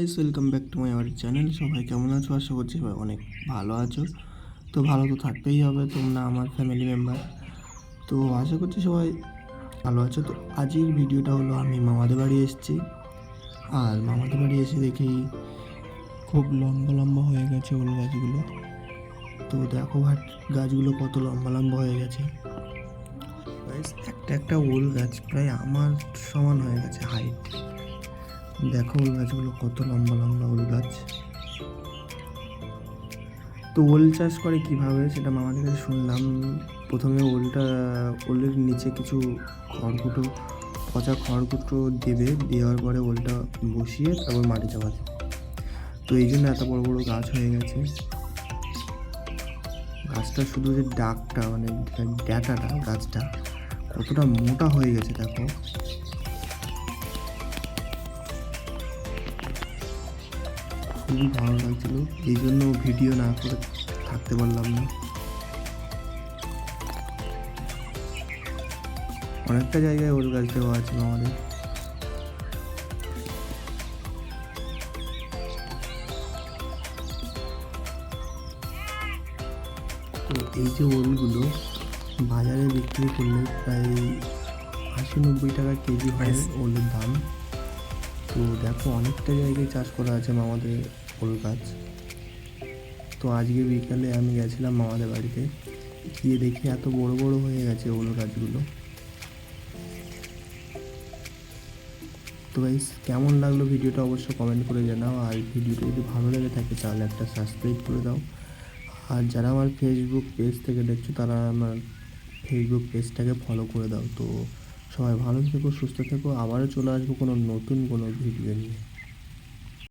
Guys welcome back to my our channel সবাই কেমন আছো? আশা করছি সবাই অনেক ভালো আছো। তো ভালো তো থাকতেই হবে, তোমরা আমার ফ্যামিলি মেম্বার তো আশা করছি সবাই ভালো আছো। তো আজকের ভিডিওটা হলো, আমি মামাদের বাড়ি এসেছি। আর মামাদের বাড়ি এসে দেখি খুব লম্বা লম্বা হয়ে গেছে ওল গাছগুলো। তো দেখো ভাট, গাছগুলো কত লম্বা লম্বা হয়ে গেছে। একটা একটা ওল গাছ প্রায় আমার সমান হয়ে গেছে হাইট দেখো ওল গাছগুলো কত লম্বা লম্বা ওল গাছ। তো ওল চাষ করে কীভাবে সেটা মামাদের কাছে শুনলাম। প্রথমে ওলটা, ওলের নিচে কিছু খড়কুটো, পচা খড়কুটো দেবে, দেওয়ার পরে ওলটা বসিয়ে তারপর মাটি চাপা দেবে। তো এই জন্য এত বড় বড় গাছ হয়ে গেছে। গাছটা শুধু যে ডাকটা মানে ড্যাটাটা, গাছটা কতটা মোটা হয়ে গেছে দেখো। খুবই ভালো লাগছিল। এই জন্য ভিডিও না করে থাকতে পারলাম না। অনেকটা জায়গায় ওল গাছ দেওয়া আছে আমাদের। তো এই যে ওলগুলো বাজারে বিক্রি করলে প্রায় আশি নব্বই টাকা কেজি হয় ওলের দাম। তো দেখো অনেকটা জায়গায় চাষ করা আছে মামাদের ওল গাছ। তো আজকে বিকালে আমি গেছিলাম মামাদের বাড়িতে। গিয়ে দেখি এত বড় বড় হয়ে গেছে ওল গাছগুলো। তো গাইস কেমন লাগল ভিডিওটা অবশ্যই কমেন্ট করে জানাও। আর ভিডিওটা যদি ভালো লেগে থাকে তাহলে একটা সাবস্ক্রাইব করে দাও। আর যারা আমার ফেসবুক পেজ থেকে দেখছ তারা আমার ফেসবুক পেজটাকে ফলো করে দাও। তো সবাই ভালো থেকো সুস্থ থেকো। আবারও চলে আসব কোনো নতুন কোনো ভিডিও নিয়ে।